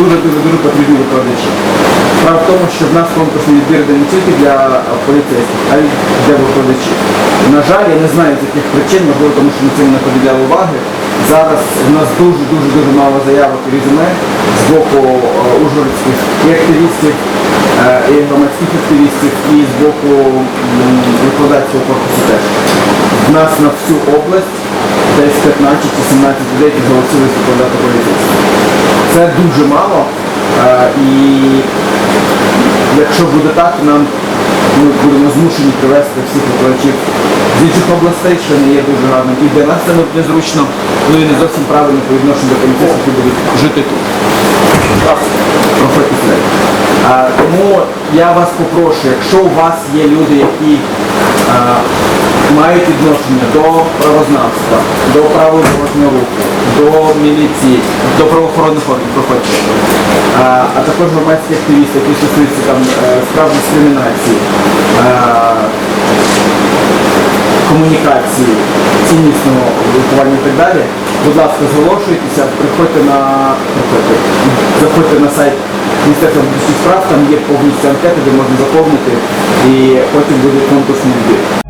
дуже дуже потрібні викладачі. Справа в тому, що в нас конкурсний відбір не тільки для е, поліцейських, а й для викладачів. На жаль, я не знаю з яких причин, можливо, тому що ми цим не поділяли уваги. Зараз у нас дуже дуже дуже мало заявок і резюме з боку е, ужгородських активістів, е, і громадських активістів, і з боку викладацького корпусу теж. В нас на всю область десь 15 чи 17 людей, які зголосились викладати поліцейських. Це дуже мало. е, І якщо буде так, нам ми будемо змушені привезти всіх викладачів з інших областей, що не є дуже гарним. І для нас це незручно, ну і не зовсім правильно по відношенню до поліцейських, які будуть жити тут. А, тому я вас попрошу, якщо у вас є люди, які а, мають відношення до правознавства, до правил дорожнього руху, до міліції, до правоохоронних органів, проходьте. А, а також громадські активісти, які стосуються там е, справ дискримінації, е, комунікації, ціннісного виховання і так далі. Будь ласка, зголошуйтеся, приходьте на приходьте, заходьте на сайт Міністерства внутрішніх справ, там є повністю анкети, де можна заповнити і потім буде конкурсний відбір.